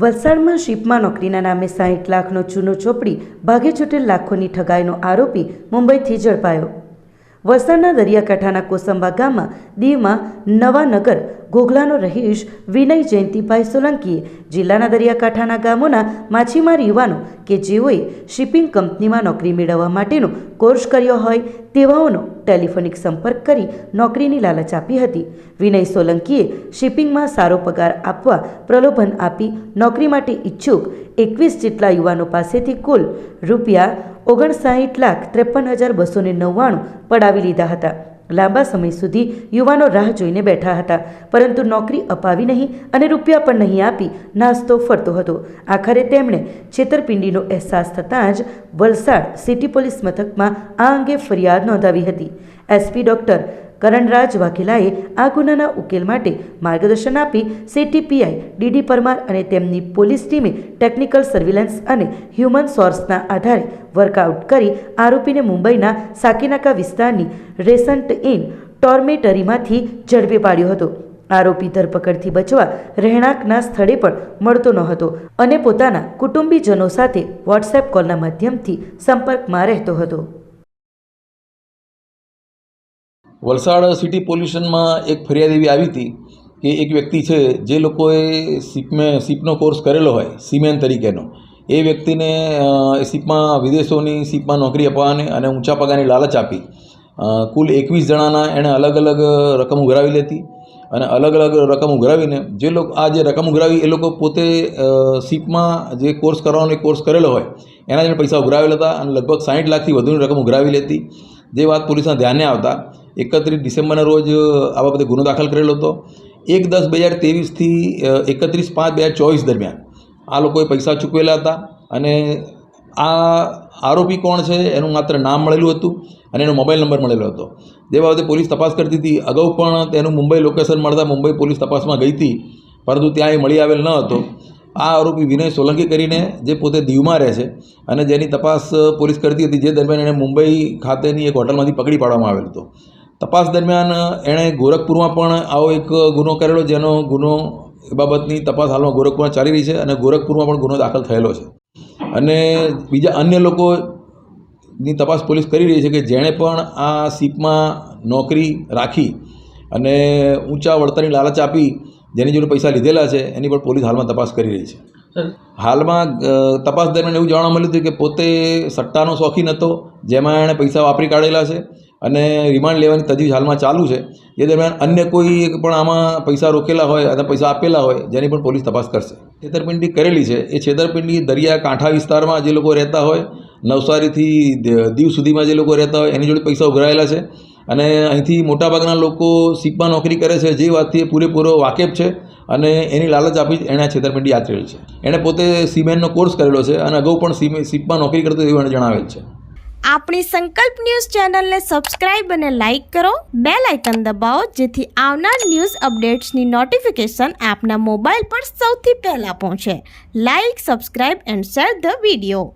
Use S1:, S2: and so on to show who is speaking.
S1: વલસાડમાં શિપમાં નોકરીના નામે સાહીઠ લાખનો ચૂનો ચોપડી, ભાગે છૂટેલ લાખોની ઠગાઈનો આરોપી મુંબઈથી ઝડપાયો. વલસાડના દરિયાકાંઠાના કોસંબા ગામમાં દીવમાં નવાનગર ઘોઘલાનો રહીશ વિનય જયંતિભાઈ સોલંકીએ જિલ્લાના દરિયાકાંઠાના ગામોના માછીમાર યુવાનો કે જેઓએ શિપિંગ કંપનીમાં નોકરી મેળવવા માટેનો કોર્સ કર્યો હોય તેવાઓનો ટેલિફોનિક સંપર્ક કરી નોકરીની લાલચ આપી હતી. વિનય સોલંકીએ શિપિંગમાં સારો પગાર આપવા પ્રલોભન આપી નોકરી માટે ઈચ્છુક એકવીસ જેટલા યુવાનો પાસેથી કુલ રૂપિયા ઓગણસાઠ લાખ ત્રેપન હજાર બસો નવ્વાણું પડાવી લીધા હતા. લાંબા સમય સુધી યુવાનો રાહ જોઈને બેઠા હતા. પરંતુ નોકરી અપાવી નહીં અને રૂપિયા પણ નહીં આપી નાસ્તો ફરતો હતો. આખરે તેમણે છેતરપિંડીનો અહેસાસ થતાં જ વલસાડ સિટી પોલીસ મથકમાં આ અંગે ફરિયાદ નોંધાવી હતી. એસપી ડોક્ટર કરણરાજ વાઘેલાએ આ ગુનાના ઉકેલ માટે માર્ગદર્શન આપી સેટી પીઆઈ ડીડી પરમાર અને તેમની પોલીસ ટીમે ટેકનિકલ સર્વેલન્સ અને હ્યુમન સોર્સના આધારે વર્કઆઉટ કરી આરોપીને મુંબઈના સાકીનાકા વિસ્તારની રેસન્ટ ઇન ટોર્મેટરીમાંથી ઝડપી પાડ્યો હતો. આરોપી ધરપકડથી બચવા રહેણાંકના સ્થળે પણ મળતો ન હતો અને પોતાના કુટુંબીજનો સાથે વોટ્સએપ કોલના માધ્યમથી સંપર્કમાં રહેતો હતો.
S2: વલસાડ સિટી પોલ્યુશનમાં એક ફરિયાદ એવી આવી હતી કે એક વ્યક્તિ છે, જે લોકોએ સીપમે, સીપનો કોર્સ કરેલો હોય, સીમેન તરીકેનો. એ વ્યક્તિને સીપમાં વિદેશોની સીપમાં નોકરી અપાવવાની અને ઊંચા પગારની લાલચ આપી. કુલ એકવીસ જણાના એણે અલગ અલગ રકમ ઉઘરાવી લેતી અને અલગ અલગ રકમ ઉઘરાવીને જે લોકો, આ જે રકમ ઉઘરાવી એ લોકો પોતે સીપમાં જે કોર્સ કરવાનો કોર્સ કરેલો હોય, એના જેને પૈસા ઉઘરાવેલા હતા અને લગભગ સાઠ લાખથી વધુની રકમ ઉઘરાવી લેતી. જે વાત પોલીસના ધ્યાને આવતા એકત્રીસ ડિસેમ્બરના રોજ આ બાબતે ગુનો દાખલ કરેલો હતો. એક દસ બે હજાર ત્રેવીસથી એકત્રીસ પાંચ બે હજાર ચોવીસ દરમિયાન આ લોકોએ પૈસા ચૂકવેલા હતા અને આ આરોપી કોણ છે એનું માત્ર નામ મળેલું હતું અને એનો મોબાઈલ નંબર મળેલો હતો. જે બાબતે પોલીસ તપાસ કરતી હતી. અગાઉ પણ તેનું મુંબઈ લોકેશન મળતા મુંબઈ પોલીસ તપાસમાં ગઈ હતી, પરંતુ ત્યાં એ મળી આવેલ ન હતો. આ આરોપી વિનય સોલંકી કરીને, જે પોતે દીવમાં રહે છે અને જેની તપાસ પોલીસ કરતી હતી, જે દરમિયાન એણે મુંબઈ ખાતેની એક હોટલમાંથી પકડી પાડવામાં આવેલ હતો. તપાસ દરમિયાન એણે ગોરખપુરમાં પણ આવો એક ગુનો કરેલો જેનો ગુનો એ બાબતની તપાસ હાલમાં ગોરખપુરમાં ચાલી રહી છે અને ગોરખપુરમાં પણ ગુનો દાખલ થયેલો છે. અને બીજા અન્ય લોકોની તપાસ પોલીસ કરી રહી છે કે જેણે પણ આ સીપમાં નોકરી રાખી અને ઊંચા વળતરની લાલચ આપી, જેની જોડે પૈસા લીધેલા છે, એની પણ પોલીસ હાલમાં તપાસ કરી રહી છે. હાલમાં તપાસ દરમિયાન એવું જાણવા મળ્યું હતું કે પોતે સટ્ટાનો શોખીન હતો, જેમાં એણે પૈસા વાપરી કાઢેલા છે અને રિમાન્ડ લેવાની તજવીજ હાલમાં ચાલુ છે. એ દરમિયાન અન્ય કોઈ પણ આમાં પૈસા રોકેલા હોય અથવા પૈસા આપેલા હોય, જેની પણ પોલીસ તપાસ કરશે. છેતરપિંડી કરેલી છે. એ છેતરપિંડી દરિયા કાંઠા વિસ્તારમાં જે લોકો રહેતા હોય, નવસારીથી દીવ સુધીમાં જે લોકો રહેતા હોય, એની જોડે પૈસા ઉઘરાયેલા છે. અને અહીંથી મોટાભાગના લોકો સીપમાં નોકરી કરે છે. જે વાતથી પૂરેપૂરો વાકેફ છે. અને એની લાલચ આપી એણે આ છેતરપિંડી આચરેલ છે. એણે પોતે સીમેનનો કોર્સ કરેલો છે અને અગાઉ પણ સીમે સીપમાં નોકરી કરતો એવું એણે જણાવેલ છે.
S3: આપણી સંકલ્પ ન્યૂઝ ચેનલને સબસ્ક્રાઇબ અને લાઇક કરો. બે લાઇકન દબાવો, જેથી આવનાર ન્યૂઝ અપડેટ્સની નોટિફિકેશન આપના મોબાઈલ પર સૌથી પહેલાં પહોંચે. Like, subscribe and share the video.